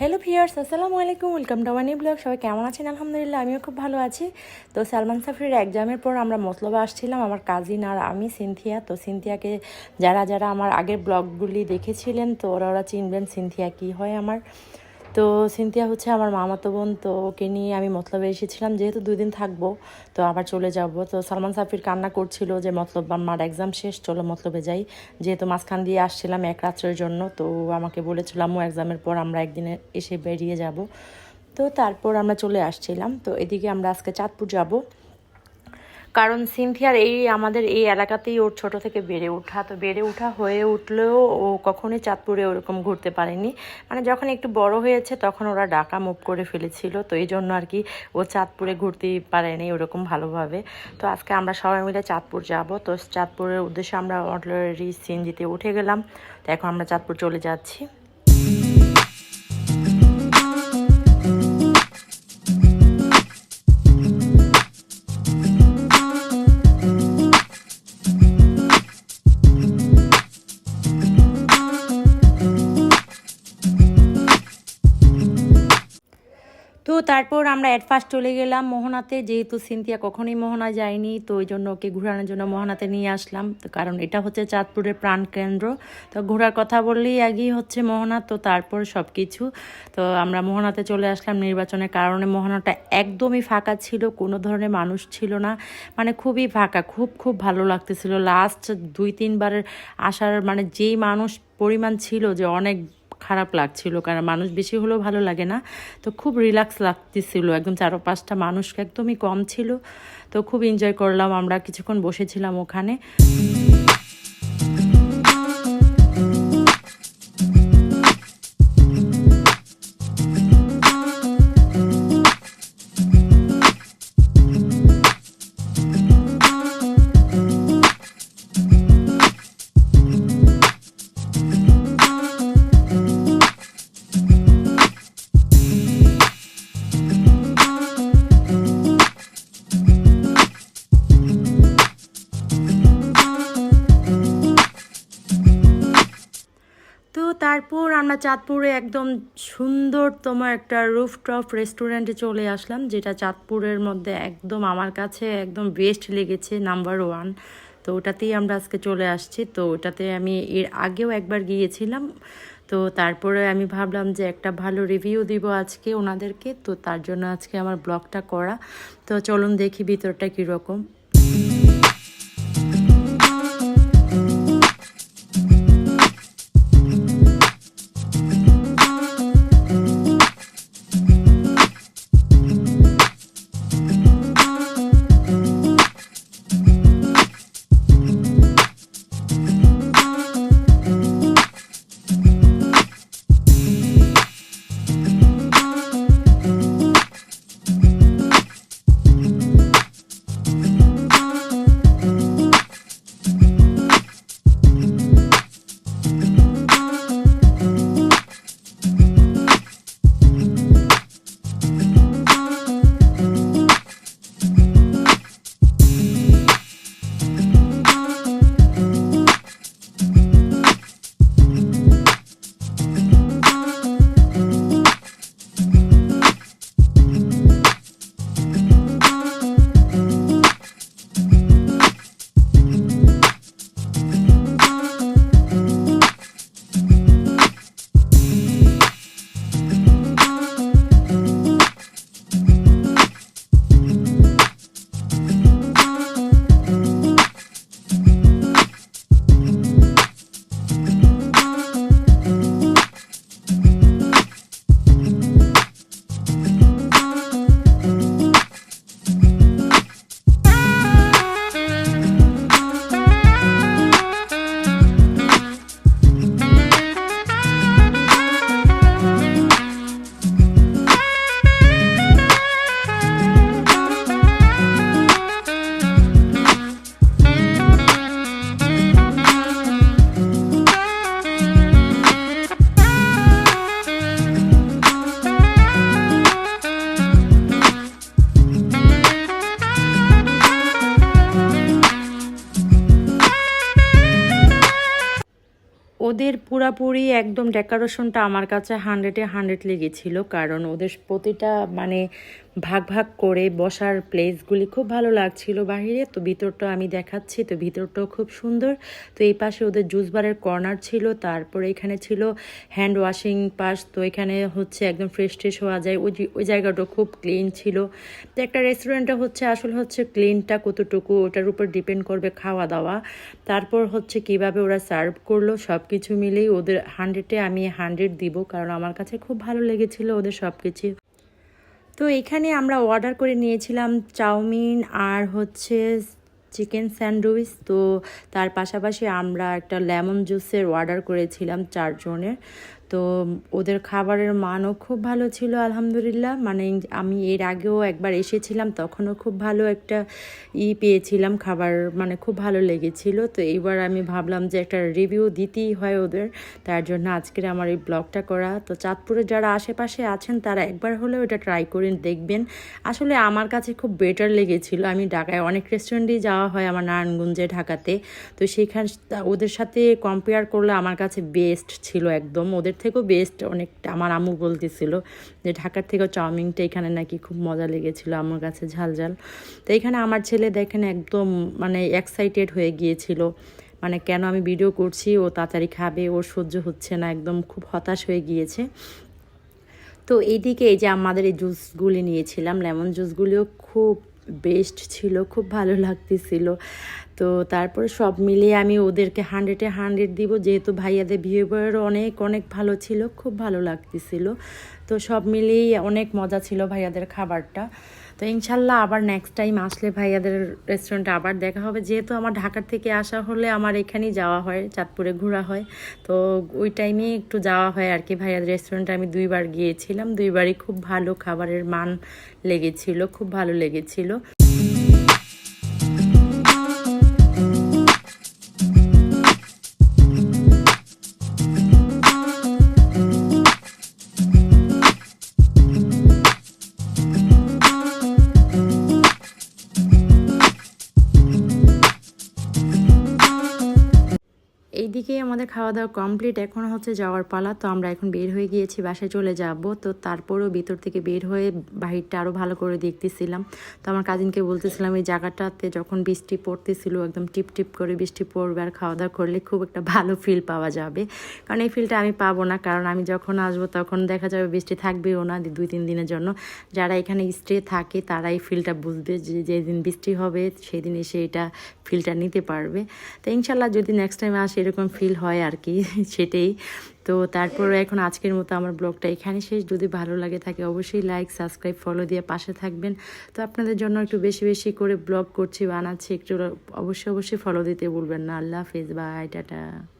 Hello viewers আসসালামু আলাইকুম welcome to money blog সবাই কেমন আছেন? আলহামদুলিল্লাহ, আমিও খুব ভালো আছি। তো সালমান সাফরির এক্সামের পর আমরা মতলবে আসছিলাম, আমার কাজিন আর আমি, সিনথিয়া। তো সিনথিয়াকে যারা যারা আমার আগের ব্লগগুলি দেখেছিলেন, তো ওরা ওরা চিনবেন সিনথিয়া কী হয় আমার। তো সিনথিয়া হচ্ছে আমার মামাতো বোন, তো ওকে নিয়ে আমি মতলবে এসেছিলাম, যেহেতু দুই দিন থাকব, তো আবার চলে যাব। তো সালমান সাফির কান্না করছিল যে মতলব আমার এক্সাম শেষ, চলো মতলবে যাই। যেহেতু মাঝখান দিয়ে আসছিলাম এক রাত্রের জন্য, তো আমাকে বলেছিলাম ও এক্সামের পর আমরা একদিনে এসে বেরিয়ে যাব। তো তারপর আমরা চলে আসছিলাম। তো এদিকে আমরা আজকে চাঁদপুর যাব। কারণ সিনথিয়ার এই আমাদের এই এলাকাতেই ওর ছোট থেকে বেড়ে ওঠা। তো বেড়ে ওঠা হয়ে উঠলেও ও কখনোই চাঁদপুরে ওরকম ঘুরতে পারেনি। মানে যখন একটু বড় হয়েছে তখন ওরা ডাকা মুভ করে ফেলেছিল। তো এই জন্য আর কি ও চাঁদপুরে ঘুরতেই পারেনি ওরকম ভালোভাবে। তো আজকে আমরা সবাই মিলে চাঁদপুর যাব। তো চাঁদপুরের উদ্দেশ্যে আমরা অলরেডি সিএনজিতে উঠে গেলাম। তো এখন আমরা চাঁদপুর চলে যাচ্ছি। তো তারপর আমরা অ্যাট ফার্স্ট চলে গেলাম মোহনাতে, যেহেতু সিনথিয়া কখনোই মোহনা যায়নি, তো ওই জন্য ওকে ঘোরানোর জন্য মোহনাতে নিয়ে আসলাম। তো কারণ এটা হচ্ছে চাঁদপুরের প্রাণকেন্দ্র তো ঘোরার কথা বললেই আগেই হচ্ছে মোহনা, তো তারপর সব কিছু তো আমরা মোহনাতে চলে আসলাম নির্বাচনের কারণে। মোহনাটা একদমই ফাঁকা ছিল, কোনো ধরনের মানুষ ছিল না। মানে খুবই ফাঁকা, খুব খুব ভালো লাগতেছিল। লাস্ট দুই, তিনবারের আসার মানে যেই মানুষ, পরিমাণ ছিল যে অনেক খারাপ লাগছিল, কারণ মানুষ বেশি হলেও ভালো লাগে না। তো খুব রিল্যাক্স লাগতেছিল, একদম চারো পাঁচটা মানুষ একদমই কম ছিল। তো খুব এনজয় করলাম, আমরা কিছুক্ষণ বসেছিলাম ওখানে। তারপর আমরা চাঁদপুরে একদম সুন্দরতম একটা রুফটপ রেস্টুরেন্টে চলে আসলাম, যেটা চাঁদপুরের মধ্যে একদম আমার কাছে একদম বেস্ট লেগেছে নাম্বার ওয়ান তো ওটাতেই আমরা আজকে চলে আসছি। তো ওটাতে আমি এর আগেও একবার গিয়েছিলাম। তো তারপরে আমি ভাবলাম যে একটা ভালো রিভিউ দিব আজকে ওনাদেরকে। তো তার জন্য আজকে আমার ব্লগটা করা। তো চলুন দেখি ভিতরটা কীরকম। ওদের পুরাপুরি একদম ডেকোরেশনটা আমার কাছে হান্ড্রেডে হান্ড্রেড লেগেছিলো কারণ ওদের প্রতিটা মানে ভাগ ভাগ করে বসার প্লেসগুলি খুব ভালো লাগছিল বাহিরে। তো ভিতরটা আমি দেখাচ্ছি। তো ভিতরটাও খুব সুন্দর। তো এই পাশে ওদের জুস বারের কর্নার ছিল। তারপরে এখানে ছিল হ্যান্ড ওয়াশিং পাশ। তো এখানে হচ্ছে একদম ফ্রেশ ট্রেশ হওয়া যায়। ওই ওই জায়গাটা খুব ক্লিন ছিল। তো একটা রেস্টুরেন্টটা হচ্ছে, আসলে হচ্ছে ক্লিনটা কতটুকু ওটার উপর ডিপেন্ড করবে খাওয়া দাওয়া তারপর হচ্ছে কীভাবে ওরা সার্ভ করল সব কিছু মিলেই ওদের হান্ড্রেডে আমি হান্ড্রেড দিব। কারণ আমার কাছে খুব ভালো লেগেছিল ওদের সব কিছু তো এখানে আমরা অর্ডার করে নিয়েছিলাম চাউমিন আর হচ্ছে চিকেন স্যান্ডউইচ তো তার পাশাপাশি আমরা একটা লেমন জুসের অর্ডার করেছিলাম চারজনের। তো ওদের খাবারের মানও খুব ভালো ছিল, আলহামদুলিল্লাহ। মানে আমি এর আগেও একবার এসেছিলাম, তখনও খুব ভালো একটা ই পেয়েছিলাম খাবার মানে খুব ভালো লেগেছিল। তো এইবার আমি ভাবলাম যে একটা রিভিউ দিতেই হয় ওদের, তার জন্য আজকের আমার এই ব্লগটা করা। তো চাঁদপুরে যারা আশেপাশে আছেন, তারা একবার হলেও এটা ট্রাই করে দেখবেন। আসলে আমার কাছে খুব বেটার লেগেছিল। আমি ঢাকায় অনেক রেস্টুরেন্টেই যাওয়া হয় আমার নারায়ণগঞ্জে, ঢাকাতে। তো সেখান, ওদের সাথে কম্পেয়ার করলে আমার কাছে বেস্ট ছিল একদম। ওদের থেকেও বেস্ট অনেকটা। আমার আম্মু বলতেছিল যে ঢাকার থেকেও চাউমিনটা এখানে নাকি খুব মজা লেগেছিল আমার কাছে ঝাল ঝাল তো এখানে আমার ছেলে দেখেন একদম মানে এক্সাইটেড হয়ে গিয়েছিল। মানে কেন আমি ভিডিও করছি, ও তাড়াতাড়ি খাবে, ওর সহ্য হচ্ছে না, একদম খুব হতাশ হয়ে গিয়েছে। তো এইদিকে এই যে আমাদের এই জুসগুলি নিয়েছিলাম লেমন জুসগুলিও খুব বেস্ট ছিল, খুব ভালো লাগতেছিল। তো তারপরে সব মিলিয়ে আমি ওদেরকে হান্ড্রেডে হান্ড্রেড দিব। যেহেতু ভাইয়াদের বিহেভিয়ারও অনেক অনেক ভালো ছিল, খুব ভালো লাগতেছিল। তো সব মিলিয়েই অনেক মজা ছিল ভাইয়াদের খাবারটা। তো ইনশাল্লাহ আবার নেক্সট টাইম আসলে ভাইয়াদের রেস্টুরেন্টে আবার দেখা হবে। যেহেতু আমার ঢাকার থেকে আসা হলে আমার এখানেই যাওয়া হয়, চাঁদপুরে ঘোরা হয়। তো ওই টাইমে একটু যাওয়া হয় আর কি। ভাইয়াদের রেস্টুরেন্টে আমি দুইবার গিয়েছিলাম। দুইবারই খুব ভালো খাবারের মান লেগেছিল, খুব ভালো লেগেছিল। খাওয়া দাওয়া কমপ্লিট এখন হচ্ছে যাওয়ার পালা। তো আমরা এখন বের হয়ে গিয়েছি, বাসায় চলে যাব। তো তারপরেও ভিতর থেকে বের হয়ে বাহিরটা আরও ভালো করে দেখতেছিলাম। তো আমার কাজিনকে বলতেছিলাম, এই জায়গাটাতে যখন বৃষ্টি পড়তেছিল, একদম টিপ টিপ করে বৃষ্টি পড়বে আর খাওয়া দাওয়া করলে খুব একটা ভালো ফিল পাওয়া যাবে। কারণ এই ফিলটা আমি পাবো না, কারণ আমি যখন আসব তখন দেখা যাবে বৃষ্টি থাকবেও না দুই তিন দিনের জন্য। যারা এখানে স্টে থাকে তারা এই ফিলটা বুঝবে যে যেদিন বৃষ্টি হবে সেদিন এসে এটা ফিলটা নিতে পারবে। তো ইনশাল্লাহ যদি নেক্সট টাইম আসে এরকম ফিল হয় আর কি, সেটাই। তো তারপরে এখন আজকের মতো আমার ব্লগটা এখানে শেষ। যদি ভালো লাগে থাকে অবশ্যই লাইক সাবস্ক্রাইব ফলো দিয়ে পাশে থাকবেন। তো আপনাদের জন্য একটু বেশি বেশি করে ব্লগ করছি, বানাচ্ছি, একটু অবশ্যই অবশ্যই ফলো দিতে বলবেন না। আল্লাহ হাফেজ বাই টাটা।